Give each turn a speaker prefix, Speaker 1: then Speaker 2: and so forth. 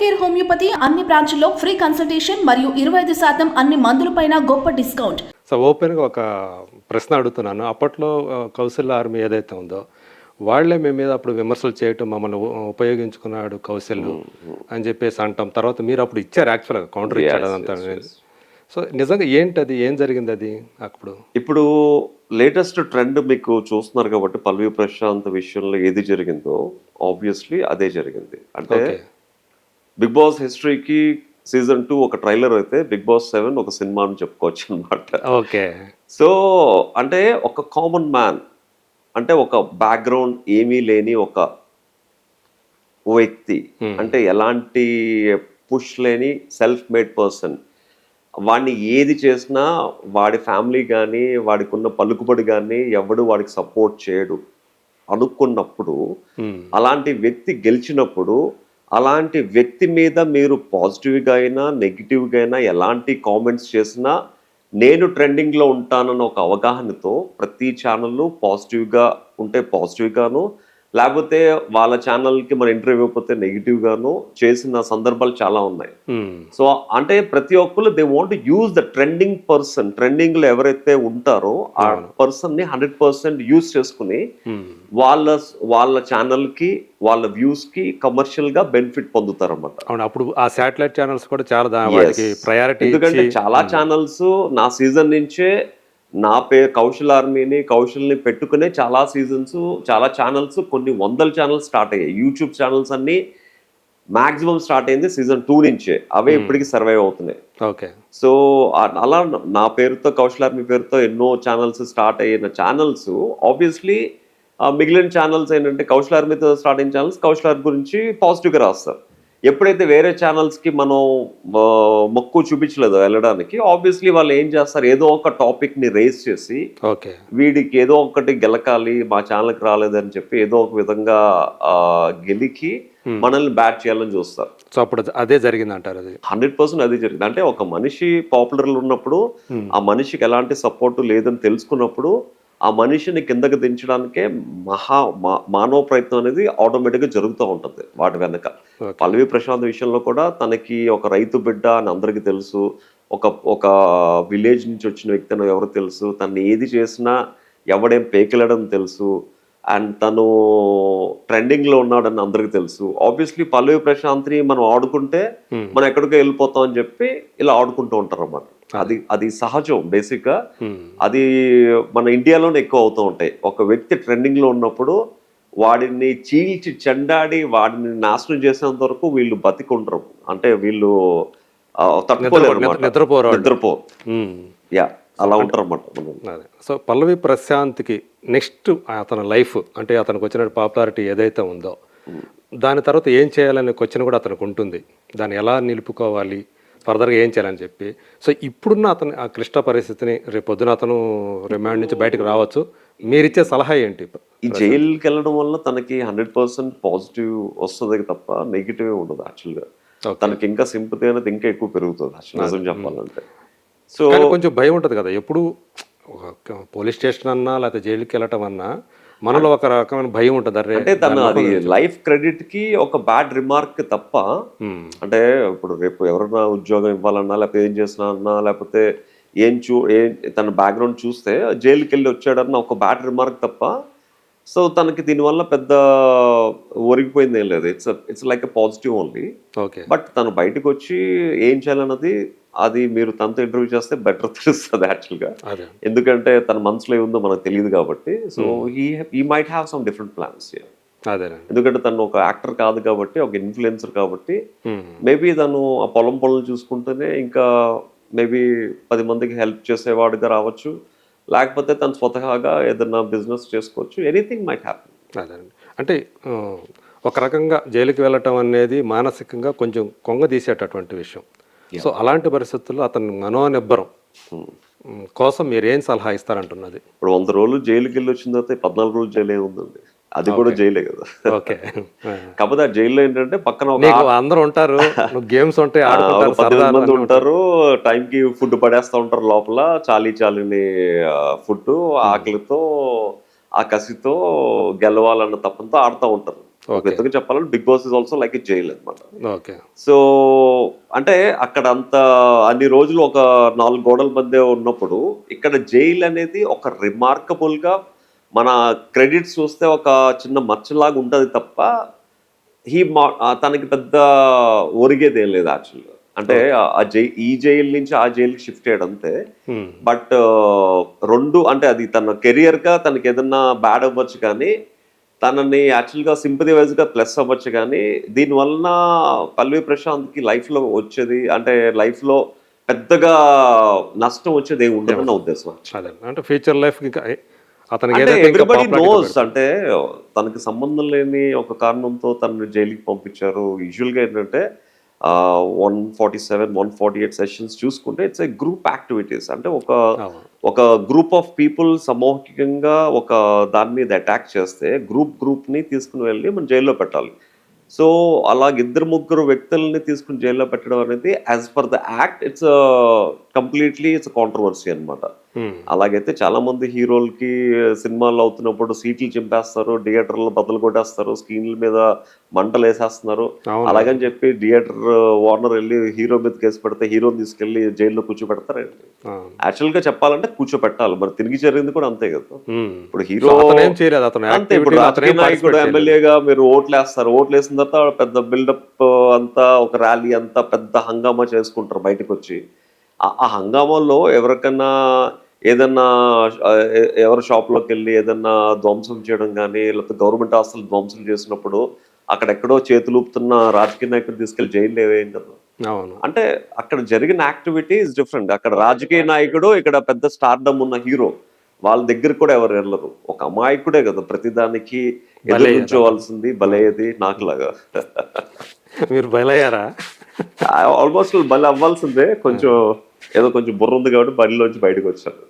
Speaker 1: Care homeopathy అన్ని బ్రాంచుల్లో free consultation మరియు ఇరవై ఐదు శాతం అన్ని మందులపైన గొప్ప డిస్కౌంట్.
Speaker 2: సో ఓపెన్గా ఒక ప్రశ్న అడుగుతున్నాను. అప్పట్లో ఆ, కౌశల్య ఆర్మీ ఏదైతే ఉందో వాళ్ళే మీ మీద అప్పుడు విమర్శలు చేయటం మమ్మల్ని ఉపయోగించుకున్నాడు కౌశల్యం అని చెప్పేసి అంటాం. తర్వాత మీరు అప్పుడు ఇచ్చారు యాక్చువల్గా కౌంటర్ ఇచ్చాడు సో నిజంగా ఏంటి అది ఏం జరిగింది అది అప్పుడు?
Speaker 3: ఇప్పుడు లేటెస్ట్ ట్రెండ్ మీకు చూస్తున్నారు కాబట్టి పల్వి ప్రశాంత్ విషయంలో ఏది జరిగిందో ఆబ్వియస్లీ అదే జరిగింది. అంటే
Speaker 2: ఓకే
Speaker 3: బిగ్ బాస్ హిస్టరీకి సీజన్ టూ ఒక ట్రైలర్ అయితే బిగ్ బాస్ సెవెన్ ఒక సినిమా అని చెప్పుకోవచ్చు అనమాట
Speaker 2: ఓకే.
Speaker 3: సో అంటే ఒక కామన్ మ్యాన్ అంటే ఒక బ్యాక్గ్రౌండ్ ఏమీ లేని ఒక వ్యక్తి అంటే ఎలాంటి పుష్ లేని సెల్ఫ్ మేడ్ పర్సన్ వాడిని ఏది చేసినా వాడి ఫ్యామిలీ కానీ వాడికి ఉన్న పలుకుబడి కానీ ఎవడు వాడికి సపోర్ట్ చేయడు అనుకున్నప్పుడు
Speaker 2: Hmm.
Speaker 3: అలాంటి వ్యక్తి గెలిచినప్పుడు అలాంటి వ్యక్తి మీద మీరు పాజిటివ్గా అయినా నెగిటివ్గా అయినా ఎలాంటి కామెంట్స్ చేసినా నేను ట్రెండింగ్లో ఉంటానన్న ఒక అవగాహనతో ప్రతి ఛానల్ పాజిటివ్గా ఉంటే పాజిటివ్గాను లేకపోతే వాళ్ళ ఛానల్కి మన ఇంటర్వ్యూ ఇవ్వకపోతే నెగిటివ్గాను చేసిన సందర్భాలు చాలా ఉన్నాయి.
Speaker 2: Hmm.
Speaker 3: సో అంటే ప్రతి ఒక్కరు they want use the trending person ట్రెండింగ్లో ఎవరైతే ఉంటారో ఆ పర్సన్ని హండ్రెడ్ పర్సెంట్ యూజ్ చేసుకుని
Speaker 2: Hmm.
Speaker 3: వాళ్ళ వాళ్ళ ఛానల్కి వాళ్ళ వ్యూస్కి కమర్షియల్గా బెనిఫిట్ పొందుతారు అన్నమాట
Speaker 2: అప్పుడు ఆ శాటిలైట్ ఛానల్స్ కూడా చాలా ప్రయారిటీ
Speaker 3: ఎందుకంటే చాలా ఛానల్స్ నా సీజన్ నుంచే నా పేరు కౌశల్ ఆర్మీని కౌశల్ని పెట్టుకునే చాలా సీజన్స్ చాలా ఛానల్స్ కొన్ని వందల ఛానల్స్ స్టార్ట్ అయ్యాయి. యూట్యూబ్ ఛానల్స్ అన్ని మాక్సిమం స్టార్ట్ అయింది సీజన్ టూ నుంచే. అవే ఇప్పటికి సర్వైవ్ అవుతున్నాయి.
Speaker 2: ఓకే
Speaker 3: సో అలా నా పేరుతో కౌశల్ ఆర్మీ పేరుతో ఎన్నో ఛానల్స్ స్టార్ట్ అయిన ఛానల్స్ ఆబ్వియస్లీ మిగిలిన ఛానల్స్ ఏంటంటే కౌశల్ ఆర్మీతో స్టార్ట్ అయిన ఛానల్స్ కౌశల్ ఆర్మీ గురించి పాజిటివ్గా రాస్తారు. ఎప్పుడైతే వేరే ఛానల్స్కి మనం ఆ, మక్కువ చూపించలేదో వెళ్ళడానికి ఆబ్వియస్లీ వాళ్ళు ఏం చేస్తారు ఏదో ఒక టాపిక్ని రేస్ చేసి
Speaker 2: ఓకే.
Speaker 3: వీడికి ఏదో ఒకటి గెలకాలి మా ఛానల్కి రాలేదని చెప్పి ఏదో ఒక విధంగా గెలికి మనల్ని బ్యాట్ చేయాలని చూస్తారు.
Speaker 2: సో అప్పుడు అది- జరిగింది అంటారు అది?
Speaker 3: హండ్రెడ్ పర్సెంట్ అది జరిగింది. అంటే ఒక మనిషి పాపులర్ ఉన్నప్పుడు ఆ మనిషికి ఎలాంటి సపోర్ట్ లేదని తెలుసుకున్నప్పుడు ఆ మనిషిని కిందకి దించడానికే మహా మా- మానవ ప్రయత్నం అనేది ఆటోమేటిక్గా జరుగుతూ ఉంటుంది వాటి వెనక. పల్లవి ప్రశాంత్ విషయంలో కూడా తనకి ఒక రైతు బిడ్డ అని అందరికీ తెలుసు. ఒక ఒక విలేజ్ నుంచి వచ్చిన వ్యక్తి అని ఎవరు తెలుసు. తను ఏది చేసినా ఎవడేం పేకిలడం తెలుసు. అండ్ తను ట్రెండింగ్లో ఉన్నాడని అందరికీ తెలుసు. ఆబ్వియస్లీ పల్లవి ప్రశాంత్ని మనం ఆడుకుంటే మనం ఎక్కడికో వెళ్ళిపోతాం అని చెప్పి ఇలా ఆడుకుంటూ ఉంటారు అన్నమాట అది అది సహజం బేసిక్గా
Speaker 2: Hmm.
Speaker 3: అది మన ఇండియాలోనే ఎక్కువ అవుతూ ఉంటాయి. ఒక వ్యక్తి ట్రెండింగ్లో ఉన్నప్పుడు వాడిని చీల్చి చెండాడి వాడిని నాశనం చేసేంత వరకు వీళ్ళు బతికుంటారు అంటే వీళ్ళు తట్టుకోలేరు
Speaker 2: నిద్రపో-. నిద్రపోరు Hmm.
Speaker 3: యా. అలా ఉంటారు అన్నమాట మనం
Speaker 2: అదే. సో పల్లవి ప్రశాంత్కి నెక్స్ట్ అతని లైఫ్ అంటే అతనికి వచ్చిన పాపులారిటీ ఏదైతే ఉందో దాని తర్వాత ఏం చేయాలనే క్వశ్చన్ కూడా అతనికి ఉంటుంది. దాన్ని ఎలా నిలుపుకోవాలి ఫర్దర్గా ఏం చేయాలని చెప్పి. సో ఇప్పుడున్న అతని ఆ క్లిష్ట పరిస్థితిని రేపు పొద్దున అతను రిమాండ్ నుంచి బయటకు రావచ్చు. మీరిచ్చే సలహా ఏంటి
Speaker 3: ఈ జైలుకి వెళ్ళడం వల్ల తనకి హండ్రెడ్ పర్సెంట్ పాజిటివ్ వస్తుంది తప్ప నెగిటివ్ ఉండదు యాక్చువల్గా. తనకి ఇంకా సింపతి అనేది ఇంకా ఎక్కువ పెరుగుతుంది నిజం చెప్పాలంటే. సో
Speaker 2: కొంచెం భయం ఉంటుంది కదా. ఎప్పుడు ఒక పోలీస్ స్టేషన్ అన్నా లేకపోతే జైలుకి వెళ్ళటం అన్నా మనలో ఒక రకమైన భయం ఉంటుంది. అరే
Speaker 3: అంటే తను అది లైఫ్ క్రెడిట్కి ఒక బ్యాడ్ రిమార్క్ తప్ప. అంటే ఇప్పుడు రేపు ఎవరైనా ఉద్యోగం ఇవ్వాలన్నా లేకపోతే ఏం చేసినా అన్నా లేకపోతే ఏం చూ ఏం తన బ్యాక్గ్రౌండ్ చూస్తే జైలుకి వెళ్ళి వచ్చాడన్న ఒక బ్యాడ్ రిమార్క్ తప్ప సో తనకి దీనివల్ల పెద్ద ఒరిగిపోయింది ఏం లేదు. It's it's like a positive only
Speaker 2: okay
Speaker 3: but తను బయటకు వచ్చి ఏం చేయాలన్నది అది మీరు తనతో ఇంటర్వ్యూ చేస్తే బెటర్ తెలుస్తుంది యాక్చువల్గా ఎందుకంటే తన మనసులో ఏముందో మనకు తెలియదు కాబట్టి. సో హీ ఈ might have some different plans ఎందుకంటే తను ఒక యాక్టర్ కాదు కాబట్టి ఒక ఇన్ఫ్లుయెన్సర్ కాబట్టి
Speaker 2: Hmm.
Speaker 3: మేబీ తను ఆ పొలం పనులు చూసుకుంటూనే ఇంకా మేబీ పది మందికి హెల్ప్ చేసేవాడుగా రావచ్చు. లేకపోతే తను స్వతహాగా ఏదైనా బిజినెస్ చేసుకోవచ్చు. ఎనీథింగ్ మైట్ హ్యాపీ
Speaker 2: అదేనండి. అంటే ఒక రకంగా జైలుకి వెళ్ళటం అనేది మానసికంగా కొంచెం కొంగ తీసేటటువంటి విషయం. సో అలాంటి పరిస్థితుల్లో అతని మనోనిబ్బరం ఉమ్, కోసం మీరు ఏం సలహా ఇస్తారంటున్నది?
Speaker 3: ఇప్పుడు వంద రోజులు జైలుకి వెళ్ళి వచ్చిన తర్వాత పద్నాలుగు రోజులు జైలే ఉందండి. అది కూడా జైలే కదా.
Speaker 2: ఓకే.
Speaker 3: కాకపోతే ఆ జైల్లో ఏంటంటే పక్కన ఒక
Speaker 2: అందరూ ఉంటారు గేమ్స్ ఉంటాయి ఆడుకుంటారు
Speaker 3: మంది ఉంటారు టైం కి ఫుడ్ పడేస్తా ఉంటారు లోపల చాలీ చాలిని ఫుడ్ ఆకలితో ఆ కసితో గెలవాలన్న తప్పంతో ఆడుతూ ఉంటారు. విధంగా చెప్పాలంటే Bigg Boss is also like a jail అనమాట
Speaker 2: ఓకే.
Speaker 3: సో అంటే అక్కడ అంత అన్ని రోజులు ఒక నాలుగు గోడల మధ్య ఉన్నప్పుడు ఇక్కడ జైల్ అనేది ఒక రిమార్కబుల్గా మన క్రెడిట్స్ చూస్తే ఒక చిన్న మచ్చలాగా ఉంటది తప్ప హీ మా తనకి పెద్ద ఒరిగేది ఏం లేదు యాక్చువల్గా అంటే ఆ- జై ఈ జైలు నుంచి ఆ జైలుకి షిఫ్ట్ చేయడం అంతే. బట్ రెండు అంటే అది తన కెరియర్గా తనకి ఏదన్నా బ్యాడ్ అవ్వచ్చు కానీ తనని యాక్చువల్గా సింపతి వైజ్గా ప్లస్ అవ్వచ్చు కానీ దీని వలన పల్లవి ప్రశాంత్కి లైఫ్లో వచ్చేది అంటే లైఫ్లో పెద్దగా నష్టం వచ్చేది ఏమి ఉండదు నా ఉద్దేశం
Speaker 2: అంటే ఫ్యూచర్ లైఫ్ ఇంకా
Speaker 3: ఎవ్రీబడి నోస్. అంటే తనకి సంబంధం లేని ఒక కారణంతో తనని జైలుకి పంపించారు. యూజువల్గా ఏంటంటే one forty seven one forty eight sessions చూసుకుంటే ఇట్స్ ఏ గ్రూప్ యాక్టివిటీస్ అంటే ఒక. ఒక గ్రూప్ ఆఫ్ పీపుల్ సమూహికంగా ఒక దాని మీద అటాక్ చేస్తే గ్రూప్ గ్రూప్ని తీసుకుని వెళ్ళి మనం జైల్లో పెట్టాలి. సో అలాగ ఇద్దరు ముగ్గురు వ్యక్తుల్ని తీసుకుని జైల్లో పెట్టడం అనేది as per the act it's completely it's controversy అన్నమాట.
Speaker 2: ఉమ్,
Speaker 3: అలాగైతే చాలా మంది హీరోలకి సినిమాలు అవుతున్నప్పుడు సీట్లు చింపేస్తారు థియేటర్లో బద్దలు కొట్టేస్తారు స్క్రీన్ల మీద మంటలు వేసేస్తున్నారు. అలాగని చెప్పి థియేటర్ ఓనర్ వెళ్ళి హీరో మీద కేసు పెడితే హీరోని తీసుకెళ్ళి జైల్లో కూర్చోబెడతారు
Speaker 2: ఆ,
Speaker 3: యాక్చువల్గా చెప్పాలంటే కూర్చోబెట్టాలి మరి తిరిగి జరిగింది కూడా అంతే కదా. ఇప్పుడు హీరో అంతే ఇప్పుడు రాజకీయ నాయకుడు ఎమ్మెల్యేగా మీరు ఓట్లు వేస్తారు ఓట్లు వేసిన తర్వాత పెద్ద బిల్డప్ అంతా ఒక ర్యాలీ అంతా పెద్ద హంగామా చేసుకుంటారు బయటకు వచ్చి ఆ- ఆ హంగామాలో ఎవరికన్నా ఏదన్నా ఎవరి షాప్లోకి వెళ్ళి ఏదన్నా ధ్వంసం చేయడం కానీ లేకపోతే గవర్నమెంట్ ఆస్తులు ధ్వంసం చేసినప్పుడు అక్కడెక్కడో చేతులు ఊపుతున్న రాజకీయ నాయకుడు తీసుకెళ్ళి కదా
Speaker 2: అవును.
Speaker 3: అంటే అక్కడ జరిగిన యాక్టివిటీ ఇస్ డిఫరెంట్. అక్కడ రాజకీయ నాయకుడు ఇక్కడ పెద్ద స్టార్డమ్ ఉన్న హీరో వాళ్ళ దగ్గర కూడా ఎవరు వెళ్ళరు ఒక అమాయకుడే కదా ప్రతిదానికి ఎదురు నుంచోవాల్సింది బలయ్యేది నాకు లాగా
Speaker 2: మీరు బయలయ్యారా
Speaker 3: ఆల్మోస్ట్ బలి అవ్వాల్సిందే కొంచెం ఏదో కొంచెం బుర్ర ఉంది కాబట్టి బలిలోంచి బయటకు వచ్చాను.